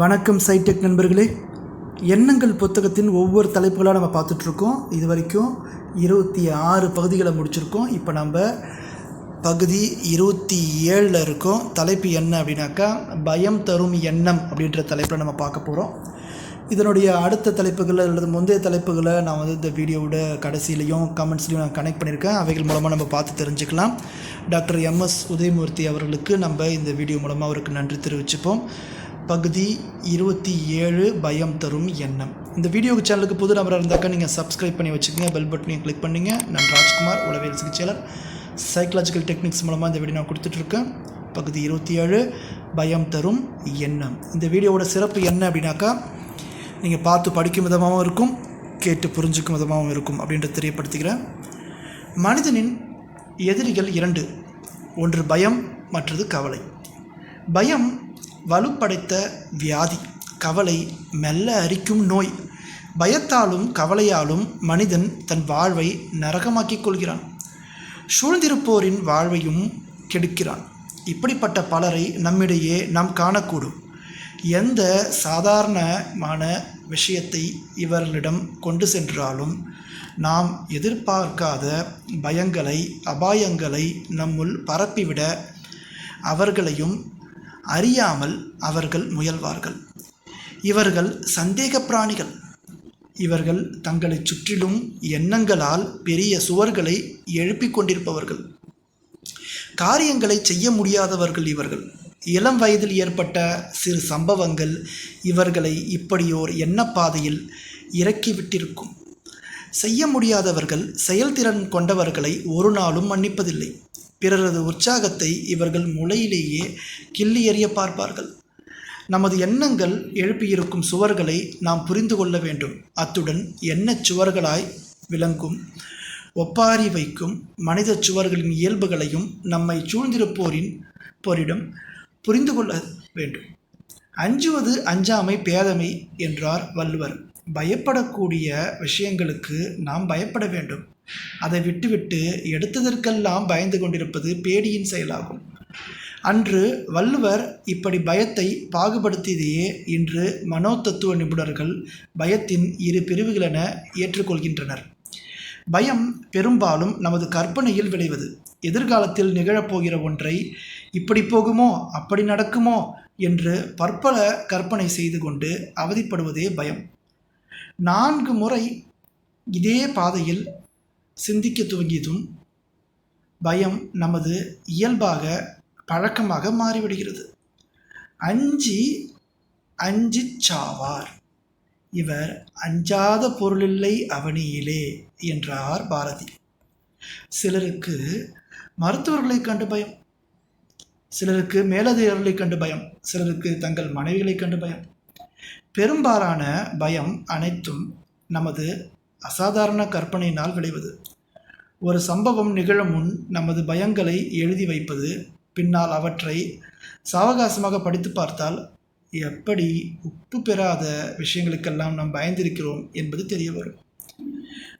வணக்கம் சைடெக் நண்பர்களே. எண்ணங்கள் புத்தகத்தின் ஒவ்வொரு தலைப்புகளாக நம்ம பார்த்துட்ருக்கோம். இது வரைக்கும் இருபத்தி ஆறு பகுதிகளை முடிச்சிருக்கோம். இப்போ நம்ம பகுதி இருபத்தி ஏழில் இருக்கோம். தலைப்பு என்ன அப்படின்னாக்கா பயம் தரும் எண்ணம் அப்படின்ற தலைப்பில் நம்ம பார்க்க போகிறோம் இதனுடைய அடுத்த தலைப்புகளை அல்லது முந்தைய தலைப்புகளை நான் வந்து இந்த வீடியோவோட கடைசியிலையும் கமெண்ட்ஸ்லையும் நான் கனெக்ட் பண்ணியிருக்கேன். அவைகள் மூலமாக நம்ம பார்த்து தெரிஞ்சுக்கலாம். டாக்டர் எம்எஸ் உதயமூர்த்தி அவர்களுக்கு நம்ம இந்த வீடியோ மூலமாக அவருக்கு நன்றி தெரிவிச்சுப்போம். பகுதி இருபத்தி ஏழு பயம் தரும் எண்ணம். இந்த வீடியோ சேனலுக்கு புது நபராக இருந்தாக்கா நீங்கள் சப்ஸ்கிரைப் பண்ணி வச்சுக்கோங்க. பெல் பட்டனையும் கிளிக் பண்ணிங்க. நான் ராஜ்குமார் உளவியல் சிகிச்சையாளர் சைக்கலாஜிக்கல் டெக்னிக்ஸ் மூலமாக இந்த வீடியோ நான் கொடுத்துட்ருக்கேன். பகுதி இருபத்தி ஏழு பயம் தரும் எண்ணம். இந்த வீடியோவோட சிறப்பு என்ன அப்படின்னாக்கா நீங்கள் பார்த்து படிக்கும் விதமாகவும் இருக்கும் கேட்டு புரிஞ்சுக்கும் விதமாகவும் இருக்கும் அப்படின்றத தெரியப்படுத்துகிறேன் மனிதனின் எதிரிகள் இரண்டு. ஒன்று பயம் மற்றது கவலை. பயம் வலுப்படைத்த வியாதி. கவலை மெல்ல அரிக்கும் நோய். பயத்தாலும் கவலையாலும் மனிதன் தன் வாழ்வை நரகமாக்கிக் கொள்கிறான். சூழ்ந்திருப்போரின் வாழ்வையும் கெடுக்கிறான். இப்படிப்பட்ட பலரை நம்மிடையே நாம் காணக்கூடும். எந்த சாதாரணமான விஷயத்தை இவர்களிடம் கொண்டு சென்றாலும் நாம் எதிர்பார்க்காத பயங்களை அபாயங்களை நம்முள் பரப்பிவிட அவர்களையும் அறியாமல் அவர்கள் முயல்வார்கள். இவர்கள் சந்தேக பிராணிகள் இவர்கள் தங்களைச் சுற்றிலும் எண்ணங்களால் பெரிய சுவர்களை எழுப்பிக் கொண்டிருப்பவர்கள். காரியங்களை செய்ய முடியாதவர்கள் இவர்கள். இளம் வயதில் ஏற்பட்ட சிறு சம்பவங்கள் இவர்களை இப்படியோர் எண்ணப்பாதையில் இறக்கிவிட்டிருக்கும். செய்ய முடியாதவர்கள் செயல்திறன் கொண்டவர்களை ஒரு நாளும் மன்னிப்பதில்லை. பிறரது உற்சாகத்தை இவர்கள் முளையிலேயே கிள்ளி எறிய பார்ப்பார்கள். நமது எண்ணங்கள் எழுப்பியிருக்கும் சுவர்களை நாம் புரிந்து கொள்ள வேண்டும். அத்துடன் எண்ணச் சுவர்களாய் விளங்கும் ஒப்பாரி வைக்கும் மனித சுவர்களின் இயல்புகளையும் நம்மை சூழ்ந்திருப்போரின் போரிடம் புரிந்து கொள்ள வேண்டும். அஞ்சுவது அஞ்சாமை பேதமை என்றார் வள்ளுவர். பயப்படக்கூடிய விஷயங்களுக்கு நாம் பயப்பட வேண்டும். அதை விட்டுவிட்டு எடுத்ததற்கெல்லாம் பயந்து கொண்டிருப்பது பேடியின் செயலாகும். அன்று வள்ளுவர் இப்படி பயத்தை பாகுபடுத்தியதையே இன்று மனோதத்துவ நிபுணர்கள் பயத்தின் இரு பிரிவுகளென ஏற்றுக்கொள்கின்றனர். பயம் பெரும்பாலும் நமது கற்பனையில் விளைவது. எதிர்காலத்தில் நிகழப்போகிற ஒன்றை இப்படி போகுமோ அப்படி நடக்குமோ என்று பற்பல கற்பனை செய்து கொண்டு அவதிப்படுவதே பயம். நான்கு முறை இதே பாதையில் சிந்திக்க துவங்கியதும் பயம் நமது இயல்பாக பழக்கமாக மாறிவிடுகிறது. அஞ்சி அஞ்சி சாவார். இவர் அஞ்சாத பொருளில்லை அவனியிலே என்றார் பாரதி. சிலருக்கு மருத்துவர்களை கண்டு பயம். சிலருக்கு மேலதிகாரிகளை கண்டு பயம். சிலருக்கு தங்கள் மனைவிகளை கண்டு பயம். பெரும்பாலான பயம் அனைத்தும் நமது அசாதாரண கற்பனையினால் விளைவது. ஒரு சம்பவம் நிகழும் முன் நமது பயங்களை எழுதி வைப்பது பின்னால் அவற்றை சாவகாசமாக படித்து பார்த்தால் எப்படி உப்பு பெறாத விஷயங்களுக்கெல்லாம் நாம் பயந்திருக்கிறோம் என்பது தெரிய வரும்.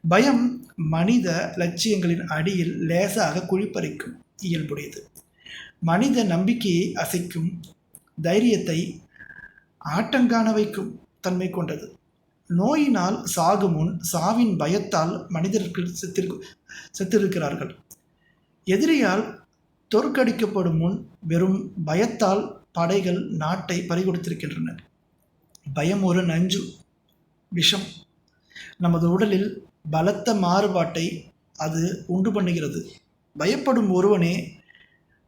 பயம் மனித லட்சியங்களின் அடியில் லேசாக குழிப்பறிக்கும் இயல்புடையது. மனித நம்பிக்கையை அசைக்கும் தைரியத்தை ஆட்டங்காண வைக்கும் தன்மை கொண்டது. நோயினால் சாகும் முன் சாவின் பயத்தால் மனிதர்கள் செத்திரு செத்திருக்கிறார்கள். எதிரியால் தோற்கடிக்கப்படும் முன் வெறும் பயத்தால் படைகள் நாட்டை பறிகொடுத்திருக்கின்றன. பயம் ஒரு நஞ்சு விஷம். நமது உடலில் பலத்த மாறுபாட்டை அது உண்டு பண்ணுகிறது. பயப்படும் ஒருவனே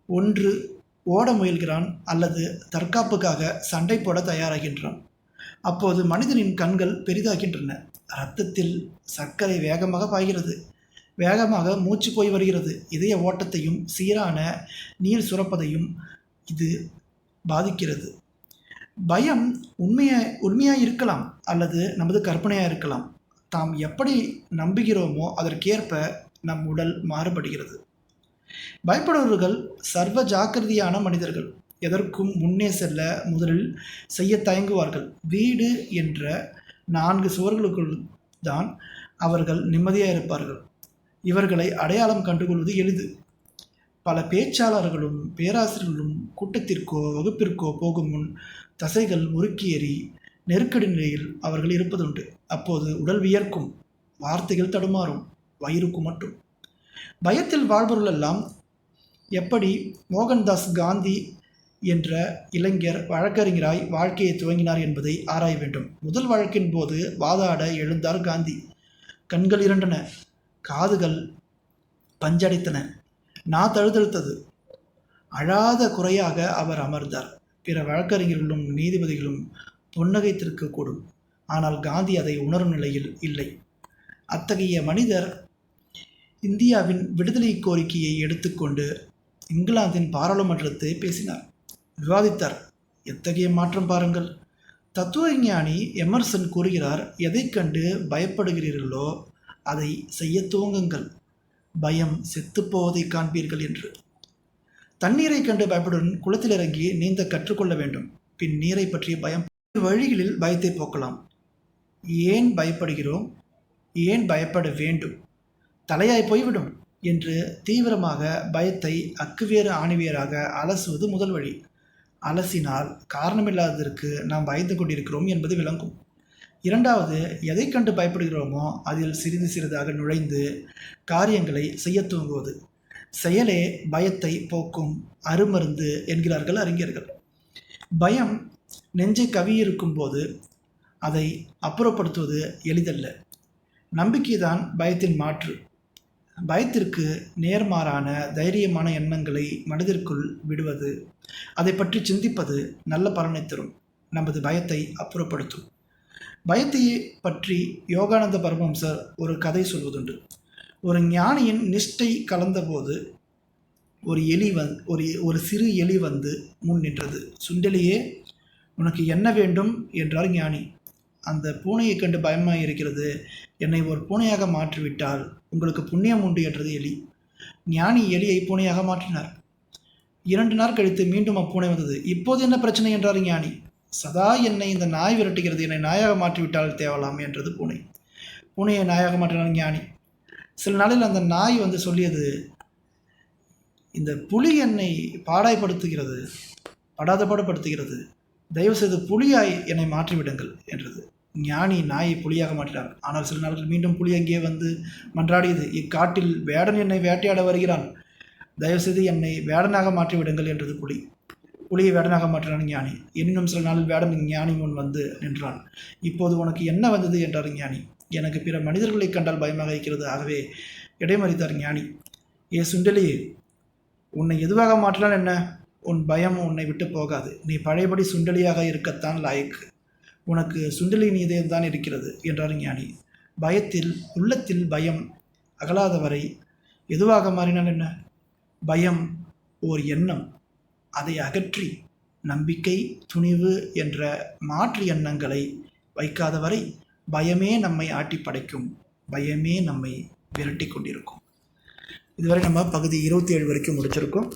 ஒன்று ஓட முயல்கிறான் அல்லது தற்காப்புக்காக சண்டை போட தயாராகின்றான். அப்போது மனிதனின் கண்கள் பெரிதாகின்றன. இரத்தத்தில் சர்க்கரை வேகமாக பாய்கிறது. வேகமாக மூச்சு போய் வருகிறது. இதய ஓட்டத்தையும் சீரான நீர் சுரப்பதையும் இது பாதிக்கிறது. பயம் உண்மையா உண்மையாக இருக்கலாம் அல்லது நமது கற்பனையாக இருக்கலாம் தாம் எப்படி நம்புகிறோமோ அதற்கேற்ப நம் உடல் மாறுபடுகிறது. பயப்படுபவர்கள் சர்வ ஜாக்கிரதையான மனிதர்கள். எதற்கும் முன்னே செல்ல முதலில் செய்ய தயங்குவார்கள். வீடு என்ற நான்கு சுவர்களுக்குள் தான் அவர்கள் நிம்மதியாக இருப்பார்கள். இவர்களை அடையாளம் கண்டுகொள்வது எளிது. பல பேச்சாளர்களும் பேராசிரியர்களும் கூட்டத்திற்கோ வகுப்பிற்கோ போகும் முன் தசைகள் உருக்கியேறி நெருக்கடி நிலையில் அவர்கள் இருப்பதுண்டு. அப்போது உடல் வியர்க்கும் வார்த்தைகள் தடுமாறும் வயிறுக்கு மட்டும். பயத்தில் வாழ்பவர்களெல்லாம் எப்படி மோகன்தாஸ் காந்தி என்ற இளைஞர் வழக்கறிஞராய் வாழ்க்கையை துவங்கினார் என்பதை ஆராய வேண்டும். முதல் வழக்கின் போது வாதாட எழுந்தார் காந்தி. கண்கள் இரண்டன காதுகள் பஞ்சடைத்தன. நா தழுதழுத்தது. அழாத குறையாக அவர் அமர்ந்தார். பிற வழக்கறிஞர்களும் நீதிபதிகளும் புன்னகைத்திருக்க கூடும். ஆனால் காந்தி அதை உணரும் நிலையில் இல்லை. அத்தகைய மனிதர் இந்தியாவின் விடுதலை கோரிக்கையை எடுத்துக்கொண்டு இங்கிலாந்தின் பாராளுமன்றத்தை பேசினார். விவாதித்தார். எத்தகைய மாற்றம் பாருங்கள். தத்துவ ஞானி எமர்சன் கூறுகிறார் எதைக் கண்டு பயப்படுகிறீர்களோ அதை செய்ய துவங்குங்கள். பயம் செத்துப்போவதை காண்பீர்கள் என்று. தண்ணீரை கண்டு பயப்படுடன் குளத்தில் இறங்கி நீந்த கற்றுக்கொள்ள வேண்டும். பின் நீரை பற்றிய பயம். வழிகளில் பயத்தை போக்கலாம். ஏன் பயப்படுகிறோம்? ஏன் பயப்பட வேண்டும்? தலையாய் போய்விடும் என்று தீவிரமாக பயத்தை அக்குவேறு ஆணிவியராக அலசுவது முதல் வழி. அலசினால் காரணமில்லாததற்கு நாம் பயந்து கொண்டிருக்கிறோம் என்பது விளங்கும். இரண்டாவது எதை கண்டு பயப்படுகிறோமோ அதில் சிறிது சிறிதாக நுழைந்து காரியங்களை செய்ய துவங்குவது. செயலே பயத்தை போக்கும் அருமருந்து என்கிறார்கள் அறிஞர்கள். பயம் நெஞ்சை கவியிருக்கும் போது அதை அப்புறப்படுத்துவது எளிதல்ல. நம்பிக்கைதான் பயத்தின் மாற்று. பயத்திற்கு நேர்மாறான தைரியமான எண்ணங்களை மனதிற்குள் விடுவது அதை பற்றி சிந்திப்பது நல்ல பலனை தரும். நமது பயத்தை அப்புறப்படுத்தும். பயத்தை பற்றி யோகானந்த பரமம்சர் ஒரு கதை சொல்வதுண்டு. ஒரு ஞானியின் நிஷ்டை கலந்தபோது ஒரு எலி வந் ஒரு ஒரு சிறு எலி வந்து முன் நின்றது. சுண்டலியே உனக்கு என்ன வேண்டும்? என்றார் ஞானி. அந்த பூனையை கண்டு பயமாக இருக்கிறது. என்னை ஒரு பூனையாக மாற்றிவிட்டால் உங்களுக்கு புண்ணியம் உண்டு என்றது எலி. ஞானி எலியை பூனையாக மாற்றினார். இரண்டு நாள் கழித்து மீண்டும் அப்பூனை வந்தது. இப்போது என்ன பிரச்சனை என்றார் ஞானி. சதா என்னை இந்த நாய் விரட்டுகிறது. என்னை நாயாக மாற்றிவிட்டால் தேவலாம் என்றது பூனை. பூனையை நாயாக மாற்றினார் ஞானி. சில நாளில் அந்த நாய் வந்து சொல்லியது இந்த புலி என்னை பாடாய்படுத்துகிறது படாதபாடுபடுத்துகிறது தயவுசெய்து புலியாய் என்னை மாற்றிவிடுங்கள் என்றது. ஞானி நாயை புலியாக மாற்றினார் ஆனால் சில நாட்கள் மீண்டும் புலி அங்கே வந்து மன்றாடியது. இக்காட்டில் வேடன் என்னை வேட்டையாட வருகிறான். தயவுசெய்து என்னை வேடனாக மாற்றிவிடுங்கள் என்றது புலி. புலியை வேடனாக மாற்றினான் ஞானி. எனினும் சில நாளில் வேடன் ஞானி முன் வந்து நின்றான். இப்போது உனக்கு என்ன வந்தது என்றார் ஞானி. எனக்கு பிற மனிதர்களை கண்டால் பயமாக இருக்கிறது. ஆகவே இடைமறித்தார் ஞானி. ஏ சுண்டலியே உன்னை எதுவாக மாற்றினால் என்ன? உன் பயம் உன்னை விட்டு போகாது. நீ பழையபடி சுண்டலியாக இருக்கத்தான் லாயக்கு உனக்கு சுண்டலின் இதயம்தான் இருக்கிறது என்றார் ஞானி. பயத்தில் உள்ளத்தில் பயம் அகலாதவரை எதுவாக மாறினால் என்ன? பயம் ஓர் எண்ணம். அதை அகற்றி நம்பிக்கை துணிவு என்ற மாற்று எண்ணங்களை வைக்காதவரை பயமே நம்மை ஆட்டி படைக்கும் பயமே நம்மை விரட்டி கொண்டிருக்கும். இதுவரை நம்ம பகுதி இருபத்தி ஏழு வரைக்கும் முடிச்சிருக்கோம்.